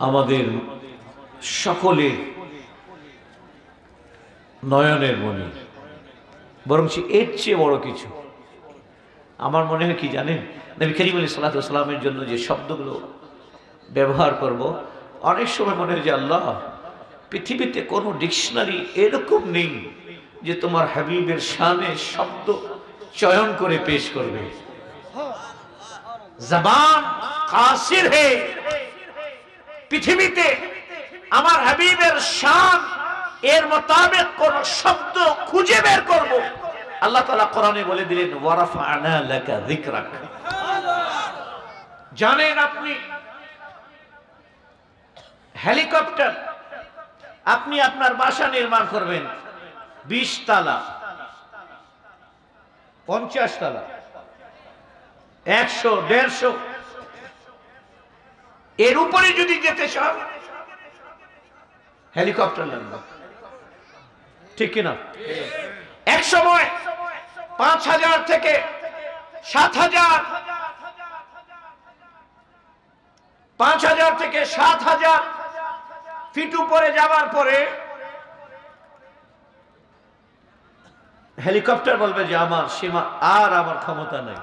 আমাদের সকলের নয়নের মনি বরং এর চেয়ে বড় কিছু আমার মনে হয় কি জানেন নবী করিম আলী সাল্লামের জন্য যে শব্দগুলো ব্যবহার করব অনেক সময় মনে হয় যে আল্লাহ, পৃথিবীতে কোনো ডিকশনারি এরকম নেই যে তোমার হাবিবের শানে শব্দ চয়ন করে পেশ করবে। জবান কাসির হে। পৃথিবীতে আমার হাবিবের শান, এর মোতাবেক কোন শব্দ খুঁজে বের করব। আল্লাহ তালা কোরআনে বলে দিলেন ওয়ারাফানা লাকা যিকরাক। জানেন আপনি হেলিকপ্টার। আপনি আপনার বাসা নির্মাণ করবেন। বিশ তালা পঞ্চাশ তালা একশো, দেড়শো। এর উপরে যদি যেতে চান, হেলিকপ্টার লাগবে। ঠিক কিনা? এক সময় পাঁচ হাজার থেকে সাত হাজার। পাঁচ হাজার থেকে সাত হাজার ফিট পরে যাওয়ার পরে হেলিকপ্টার বলবে যে আমার সীমা আর আমার ক্ষমতা নেই।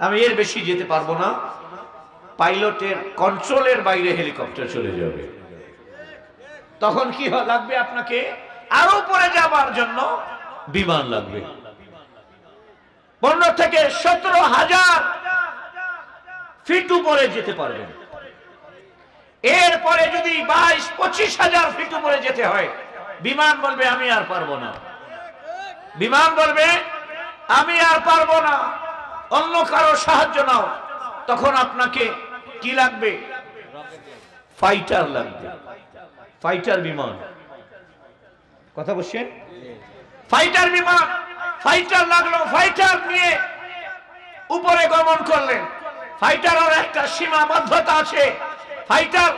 আমি এর বেশি যেতে পারব না। পাইলটের কন্ট্রোলের বাইরে হেলিকপ্টার চলে যাবে। তখন কি লাগবে আপনাকে? আরও পরে যাবার জন্য বিমান লাগবে। পনেরো থেকে সতেরো হাজার ফিট উপরে যেতে পারবেন। এরপরে যদি বাইশ, পঁচিশ হাজার ফিট উপরে যেতে হয়, বিমান বলবে, আমি আর পারব না। বিমান বলবে, আমি আর পারব না। অন্য কারও সাহায্য নাও। তখন আপনাকে কি লাগবে? ফাইটার লাগবে। ফাইটার বিমান। কথা বলছেন? ফাইটার বিমান, ফাইটার লাগল, ফাইটার নিয়ে উপরে গমন করলেন। ফাইটারের একটা সীমাবদ্ধতা আছে। ফাইটার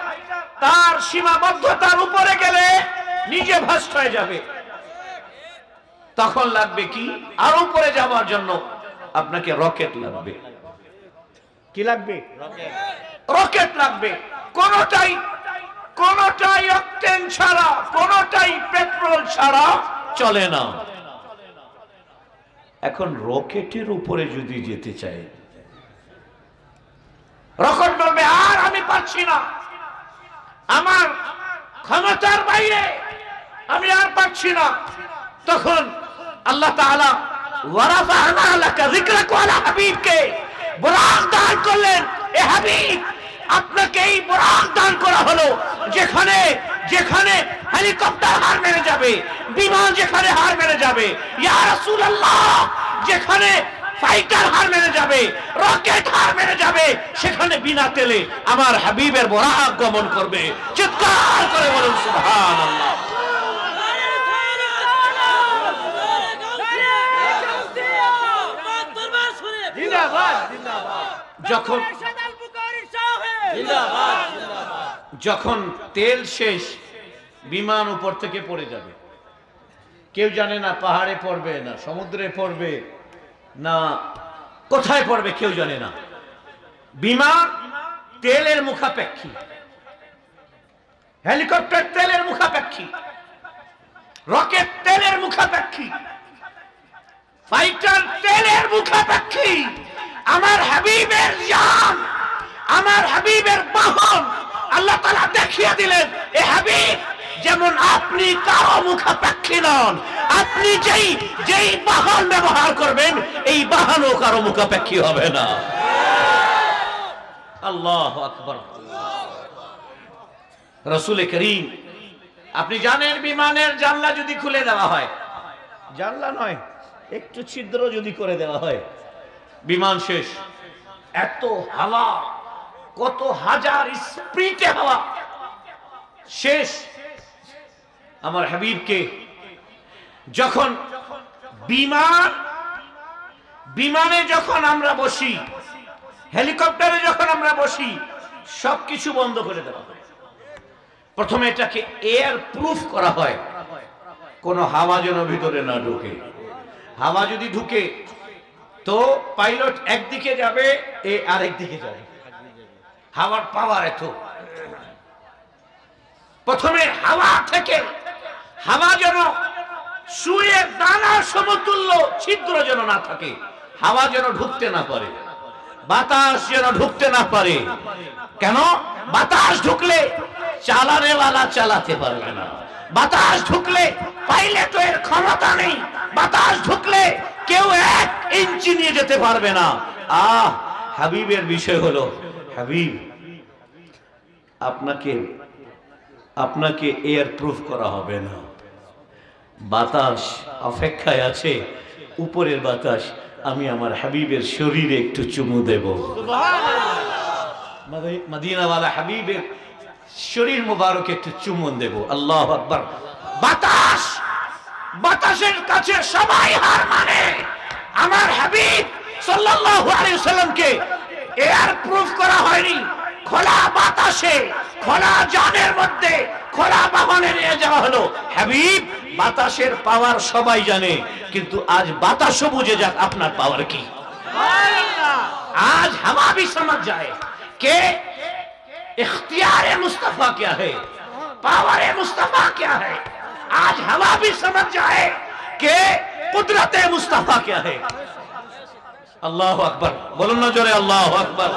তার সীমাবদ্ধতার উপরে গেলে নিজে ভ্রষ্ট হয়ে যাবে। তখন লাগবে কি? আর উপরে যাওয়ার জন্য আপনাকে রকেট লাগবে। কি লাগবে? রকেট লাগবে। কোনটাই কোনটাই অক্টেন ছাড়া কোনটাই পেট্রোল ছাড়া চলে না। এখন রকেটের উপরে যদি যেতে চাই রকেট বলবে পাচ্ছি না। আমার ক্ষমতার বাইরে আমি আর পাচ্ছি না। তখন আল্লাহ তাআলা ওয়ালা হাবিবকে দান করলেন। এ হাবিব, আপনাকে এই বুরাক দান করা হলো যেখানে যেখানে হেলিকপ্টার হার মেরে যাবে, বিমান যেখানে হার মেরে যাবে। ইয়া রাসূলুল্লাহ, যেখানে ফাইটার হার মেরে যাবে রকেট হার মেরে যাবে। সেখানে বিনা তেলে আমার হাবিবের বরাক গমন করবে। চিৎকার করে বলুন, সুবহানাল্লাহ। যখন যখন তেল শেষ, বিমান উপর থেকে পড়ে যাবে। কেউ জানে না পাহাড়ে পড়বে না, সমুদ্রে পড়বে। না, কোথায় পড়বে কেউ জানে না। বিমান তেলের মুখাপেক্ষী। হেলিকপ্টার তেলের মুখাপেক্ষী। রকেট তেলের মুখাপেক্ষী। ফাইটার তেলের মুখাপেক্ষী। আমার হাবিবের জান, আমার হাবিবের বাহন, আল্লাহ তালা দেখিয়ে দিলেন, এ হাবিব যেমন আপনি কারও মুখাপেক্ষী নন, আপনি যেই যেই বাহন ব্যবহার করবেন, এই বাহনও কারও মুখাপেক্ষী হবে না। আল্লাহ আকবর। রসুল করিম, আপনি জানেন বিমানের জানলা যদি খুলে দেওয়া হয়? জানলা নয়, একটু ছিদ্র যদি করে দেওয়া হয়। বিমান শেষ। এত হাওয়া, কত হাজার স্প্রিটে হাওয়া। শেষ। আমার হাবিবকে, যখন বিমান, বিমানে যখন আমরা বসি, হেলিকপ্টারে যখন আমরা বসি, সবকিছু বন্ধ করে দেওয়া হয়। প্রথমে এটাকে এয়ার প্রুফ করা হয়। কোনো হাওয়া যেন ভিতরে না ঢুকে। হাওয়া যদি ঢুকে, তো পাইলট একদিকে যাবে, এ আরেক দিকে যাবে। হাওয়ার পাওয়ার এত। প্রথমে হাওয়া থেকে হাওয়া যেন শুয়ে দানা সমতুল্য ছিদ্র যেন না থাকে, হাওয়া যেন ঢুকতে না পারে, বাতাস যেন ঢুকতে না পারে। কেন? বাতাস ঢুকলে চালানে চালানেওয়ালা চালাতে পারবে না। বাতাস ঢুকলে পাইলটের ক্ষমতা নেই। বাতাস ঢুকলে কেউ এক ইঞ্চি নিয়ে যেতে পারবে না। আহ, হাবিবের বিষয় হলো, হাবিব, আপনাকে আপনাকে এয়ার প্রুফ করা হবে না। বাতাস অপেক্ষায় আছে উপরের বাতাস আমি আমার হাবিবের শরীরে একটু চুমু দেব। মাদি- মদিনাওয়ালা হাবিবের শরীর মুবারক একটু চুমুন দেব। আল্লাহ আকবার। বাতাস! বাতাসের কাছে সবাই হার মানে। আমার হাবিব সাল্লাল্লাহু আলাইহি সাল্লামকে এয়ার প্রুফ করা হয়নি। খোলা বাতাসে খোলা জানের মধ্যে খোলা বাহনে নিয়ে যাওয়া হলো। হাবিব বাতাসের পাওয়ার সবাই জানে কিন্তু আজ বাতাসও বুঝে যাক আপনার পাওয়ার কি आज हवा भी समझ जाए कि इख्तियार मुस्तफा क्या है पावर मुस्तफा क्या है आज हवा भी समझ जाए कि कुदरत मुस्तफा क्या है अल्लाह अकबर बोलो ना जोरे अल्लाह अकबर